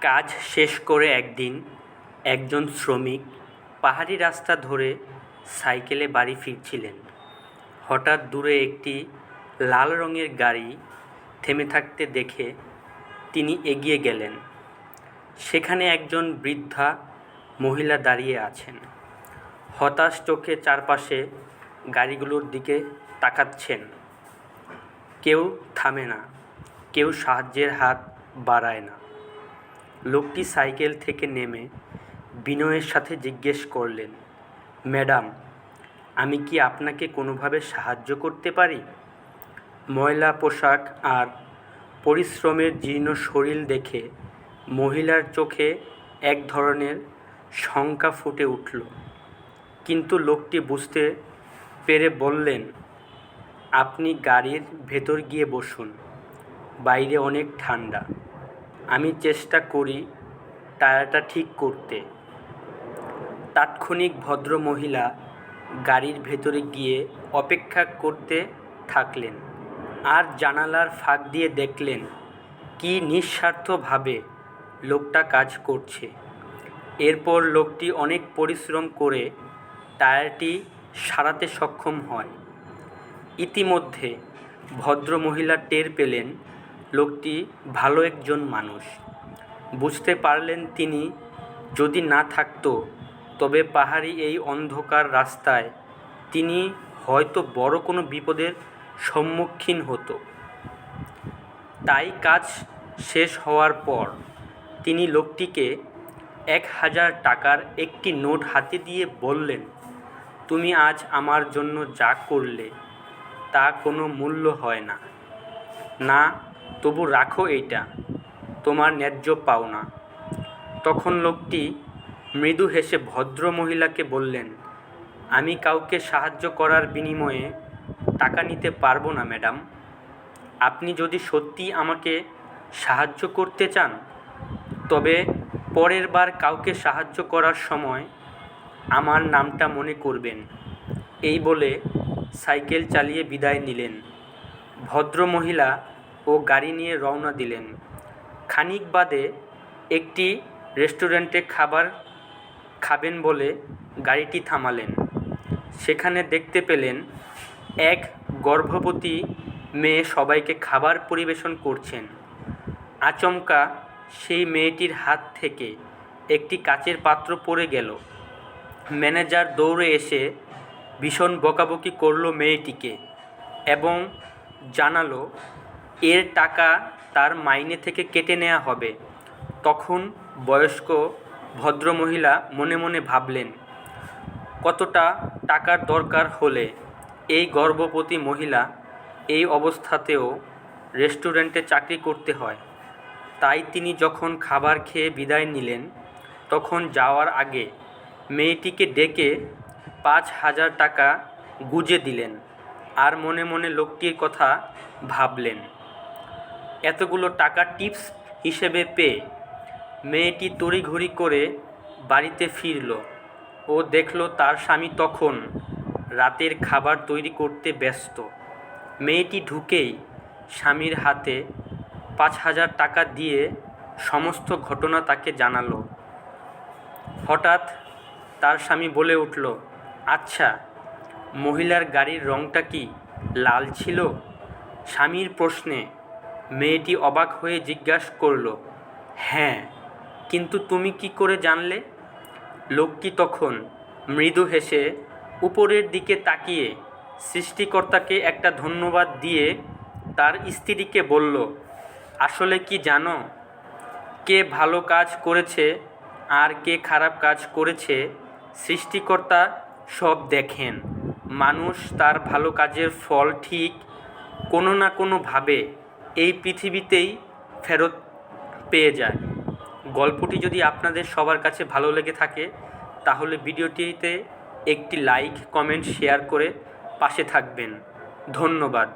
কাজ শেষ করে একদিন একজন শ্রমিক পাহাড়ি রাস্তা ধরে সাইকেলে বাড়ি ফিরছিলেন। হঠাৎ দূরে একটি লাল রঙের গাড়ি থেমে থাকতে দেখে তিনি এগিয়ে গেলেন। সেখানে একজন বৃদ্ধা মহিলা দাঁড়িয়ে আছেন। হতাশ চোখে চারপাশে গাড়িগুলোর দিকে তাকাচ্ছেন। কেউ থামে না, কেউ সাহায্যের হাত বাড়ায় না। লোকটি সাইকেল থেকে নেমে বিনয়ের সাথে জিজ্ঞেস করলেন, ম্যাডাম, আমি কি আপনাকে কোনোভাবে সাহায্য করতে পারি? ময়লা, পোশাক আর পরিশ্রমের জীর্ণ শরীর দেখে মহিলার চোখে এক ধরনের শঙ্কা ফুটে উঠল। কিন্তু লোকটি বুঝতে পেরে বললেন, আপনি গাড়ির ভেতর গিয়ে বসুন, বাইরে অনেক ঠান্ডা। আমি চেষ্টা করি টায়ারটা ঠিক করতে। তাৎক্ষণিক ভদ্র মহিলা গাড়ির ভেতরে গিয়ে অপেক্ষা করতে থাকলেন আর জানালার ফাঁক দিয়ে দেখলেন কি নিঃস্বার্থভাবে লোকটা কাজ করছে। এরপর লোকটি অনেক পরিশ্রম করে টায়ারটি সারাতে সক্ষম হয়। ইতিমধ্যে ভদ্র মহিলা টের পেলেন লোকটি ভালো একজন মানুষ। বুঝতে পারলেন তিনি, যদি না থাকতো, তবে পাহাড়ি এই অন্ধকার রাস্তায় তিনি হয়তো বড় কোনো বিপদের সম্মুখীন হতো। তাই কাজ শেষ হওয়ার পর তিনি লোকটিকে এক হাজার টাকার একটি নোট হাতে দিয়ে বললেন, তুমি আজ আমার জন্য যা করলে, তা কোনো মূল্য হয় না। না তবু রাখো এইটা, তোমার ন্যায্য পাওনা তখন লোকটি মৃদু হেসে ভদ্র মহিলাকে বললেন, আমি কাউকে সাহায্য করার বিনিময়ে টাকা নিতে পারব না, ম্যাডাম। আপনি যদি সত্যি আমাকে সাহায্য করতে চান, তবে পরের বার কাউকে সাহায্য করার সময় আমার নামটা মনে করবেন। এই বলে সাইকেল চালিয়ে বিদায় নিলেন। ভদ্র মহিলা ও গাড়ি নিয়ে রওনা দিলেন। খানিক বাদে একটি রেস্টুরেন্টে খাবার খাবেন বলে গাড়িটি থামালেন। সেখানে দেখতে পেলেন এক গর্ভবতী মেয়ে সবাইকে খাবার পরিবেশন করছেন। আচমকা সেই মেয়েটির হাত থেকে একটি কাচের পাত্র পড়ে গেল। ম্যানেজার দৌড়ে এসে ভীষণ বকাবকি করল মেয়েটিকে এবং জানালো এর টাকা তার মাইনে থেকে কেটে নেওয়া হবে। তখন বয়স্ক ভদ্রমহিলা মনে মনে ভাবলেন, কতটা টাকার দরকার হলে এই গর্ভবতী মহিলা এই অবস্থাতেও রেস্টুরেন্টে চাকরি করতে হয়? তাই তিনি যখন খাবার খেয়ে বিদায় নিলেন, তখন যাওয়ার আগে মেয়েটিকে ডেকে পাঁচ হাজার টাকা গুজে দিলেন আর মনে মনে লোকটির কথা ভাবলেন। এতগুলো টাকা টিপস হিসেবে পেয়ে মেয়েটি তড়িঘড়ি করে বাড়িতে ফিরল। ও দেখল তার স্বামী তখন রাতের খাবার তৈরি করতে ব্যস্ত। মেয়েটি ঢুকেই স্বামীর হাতে পাঁচ হাজার টাকা দিয়ে সমস্ত ঘটনা তাকে জানালো। হঠাৎ তার স্বামী বলে উঠল আচ্ছা মহিলার গাড়ির রঙটা কি লাল ছিল? স্বামীর প্রশ্নে মেয়েটি অবাক হয়ে জিজ্ঞাসা করল হ্যাঁ কিন্তু তুমি কি করে জানলে? লোকটি তখন মৃদু হেসে উপরের দিকে তাকিয়ে সৃষ্টিকর্তাকে একটা ধন্যবাদ দিয়ে তার স্ত্রীকে বলল, আসলে কি জানো, কে ভালো কাজ করেছে আর কে খারাপ কাজ করেছে, সৃষ্টিকর্তা সব দেখেন। মানুষ তার ভালো কাজের ফল ঠিক কোনো না কোনোভাবে এই পৃথিবীতেই ফেরত পেয়ে যায়। গল্পটি যদি আপনাদের সবার কাছে ভালো লেগে থাকে, তাহলে ভিডিওটিতে একটি লাইক, কমেন্ট, শেয়ার করে পাশে থাকবেন। ধন্যবাদ।